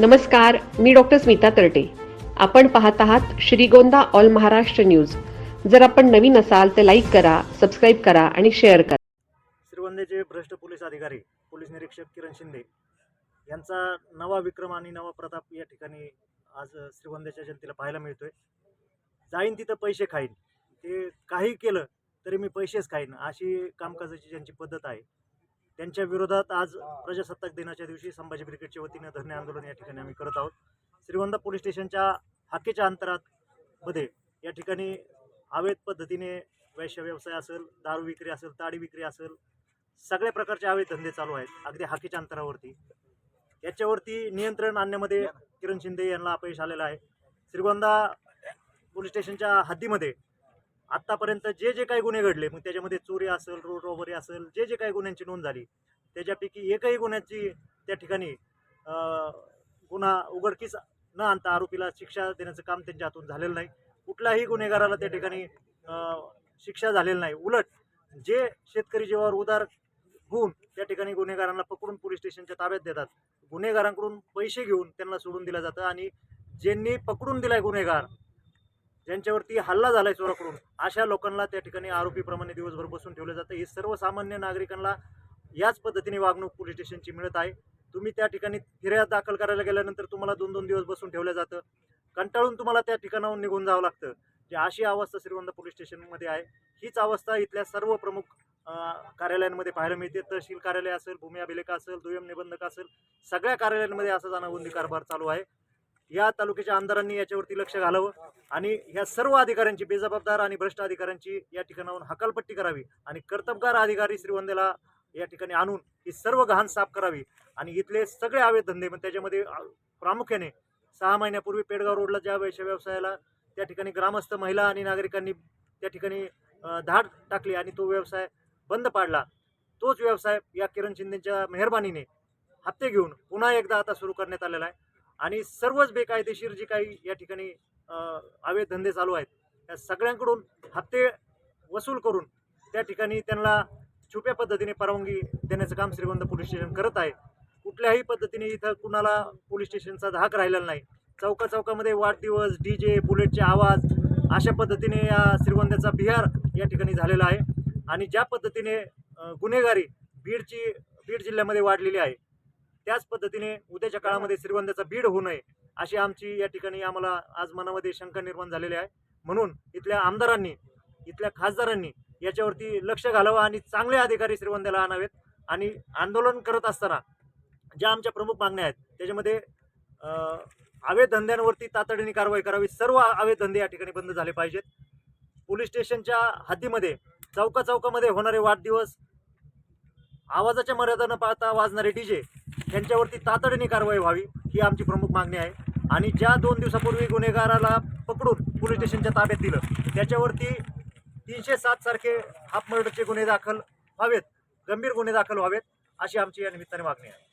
नमस्कार मी डॉक्टर स्मिता तरटे. आपण पाहत आहात श्रीगोंदा ऑल महाराष्ट्र न्यूज. जर आपण नवीन असाल तर लाईक करा सबस्क्राईब करा आणि शेअर करा. श्रीगोंद्याचे भ्रष्ट पोलीस अधिकारी पोलीस निरीक्षक किरण शिंदे यांचा नवा विक्रम आणि नवा प्रताप या ठिकाणी आज श्रीगोंद्याच्या जनतेला पाहायला मिळतोय. जाईन तिथं पैसे खाईन. ते काही केलं तरी मी पैसेच खाईन अशी कामकाजाची ज्यांची पद्धत आहे त्यांच्या विरोधात आज प्रजासत्ताक दिनाच्या दिवशी संभाजी ब्रिगेडच्या वतीनं धरणे आंदोलन या ठिकाणी आम्ही करत आहोत. श्रीगोंदा पोलीस स्टेशनच्या हाकेच्या अंतरात मध्ये या ठिकाणी अवैध पद्धतीने वैश्य व्यवसाय असेल दारू विक्री असेल ताडी विक्री असेल सगळ्या प्रकारचे अवैध धंदे चालू आहेत अगदी हाकेच्या अंतरावरती. याच्यावरती नियंत्रण आणण्यामध्ये किरण शिंदे यांना अपयश आलेलं आहे. श्रीगोंदा पोलीस स्टेशनच्या हद्दीमध्ये आत्तापर्यंत जे जे काही गुन्हे घडले मग त्याच्यामध्ये चोरी असेल रोड रॉबरी असेल जे जे काही गुन्ह्यांची नोंद झाली त्याच्यापैकी एकही गुन्ह्याची त्या ठिकाणी गुन्हा उघडकीस न आणता आरोपीला शिक्षा देण्याचं काम त्यांच्या हातून झालेलं नाही. कुठल्याही गुन्हेगाराला त्या ठिकाणी शिक्षा झालेली नाही. उलट जे शेतकरी जीवावर उदार होऊन त्या ठिकाणी गुन्हेगारांना पकडून पोलीस स्टेशनच्या ताब्यात देतात गुन्हेगारांकडून पैसे घेऊन त्यांना सोडून दिलं जातं आणि ज्यांनी पकडून दिलाय गुन्हेगार ज्यांच्यावरती हल्ला झालाय चोराकडून अशा लोकांना त्या ठिकाणी आरोपीप्रमाणे दिवसभर बसून ठेवलं जातं. हे सर्वसामान्य नागरिकांना याच पद्धतीने वागणूक पोलीस स्टेशनची मिळत आहे. तुम्ही त्या ठिकाणी फिर्याद दाखल करायला गेल्यानंतर तुम्हाला दोन दोन दिवस बसून ठेवलं जातं. कंटाळून तुम्हाला त्या ठिकाणाहून निघून जावं लागतं. जे अशी अवस्था श्रीगोंदा पोलीस स्टेशनमध्ये आहे हीच अवस्था इथल्या सर्व प्रमुख कार्यालयांमध्ये पाहायला मिळते. तहसील कार्यालय असेल भूमी अभिलेख असेल दुय्यम निबंधक असेल सगळ्या कार्यालयांमध्ये असा जाणाबंदी कारभार चालू आहे. या तालुक्याच्या आमदारांनी याच्यावरती लक्ष घालावं आणि ह्या सर्व अधिकाऱ्यांची बेजबाबदार आणि भ्रष्ट अधिकाऱ्यांची या ठिकाणाहून हकालपट्टी करावी आणि कर्तबगार अधिकारी श्रीवंदेला या ठिकाणी आणून ही सर्व घाण साफ करावी आणि इथले सगळे अवैध धंदे मग त्याच्यामध्ये प्रामुख्याने सहा महिन्यापूर्वी पेडगाव रोडला ज्या वैश्य व्यवसायाला त्या ठिकाणी ग्रामस्थ महिला आणि नागरिकांनी त्या ठिकाणी धाड टाकली आणि तो व्यवसाय बंद पाडला. तोच व्यवसाय या किरण शिंदेच्या मेहरबानीने हप्ते घेऊन पुन्हा एकदा आता सुरू करण्यात आलेला आहे. आणि सर्वच बेकायदेशीर जी काही या ठिकाणी अवैध धंदे चालू आहेत त्या सगळ्यांकडून हप्ते वसूल करून त्या ठिकाणी त्यांना छुप्या पद्धतीने परवानगी देण्याचं काम श्रीगोंदा पोलीस स्टेशन करत आहे. कुठल्याही पद्धतीने इथं कुणाला पोलीस स्टेशनचा धाक राहिलेला नाही. चौका चौकामध्ये वाढदिवस डी जे बुलेटचे आवाज अशा पद्धतीने या श्रीगोंद्याचा बिहार या ठिकाणी झालेला आहे. आणि ज्या पद्धतीने गुन्हेगारी बीडची बीड जिल्ह्यामध्ये वाढलेली आहे त्याच पद्धतीने उद्याच्या काळामध्ये श्रीगोंद्याचा बीड होऊ नये अशी आमची या ठिकाणी आम्हाला आज मनामध्ये शंका निर्माण झालेली आहे. म्हणून इथल्या आमदारांनी इथल्या खासदारांनी याच्यावरती लक्ष घालावं आणि चांगले अधिकारी श्रीगोंद्याला आणावेत आणि आंदोलन करत असताना ज्या आमच्या प्रमुख मागण्या आहेत त्याच्यामध्ये अवैध धंद्यांवरती तातडीने कारवाई करावी सर्व अवैध धंदे या ठिकाणी बंद झाले पाहिजेत. पोलीस स्टेशनच्या हद्दीमध्ये चौका चौकामध्ये होणारे वाढदिवस आवाजाच्या मर्यादा न पाहता वाजणारे डीजे यांच्यावरती तातडीने कारवाई व्हावी ही आमची प्रमुख मागणी आहे. आणि ज्या दोन दिवसापूर्वी गुन्हेगाराला पकडून पोलीस स्टेशनच्या ताब्यात दिलं त्याच्यावरती तीनशे सात सारखे हाफ मर्डरचे गुन्हे दाखल व्हावेत गंभीर गुन्हे दाखल व्हावेत अशी आमची या निमित्ताने मागणी आहे.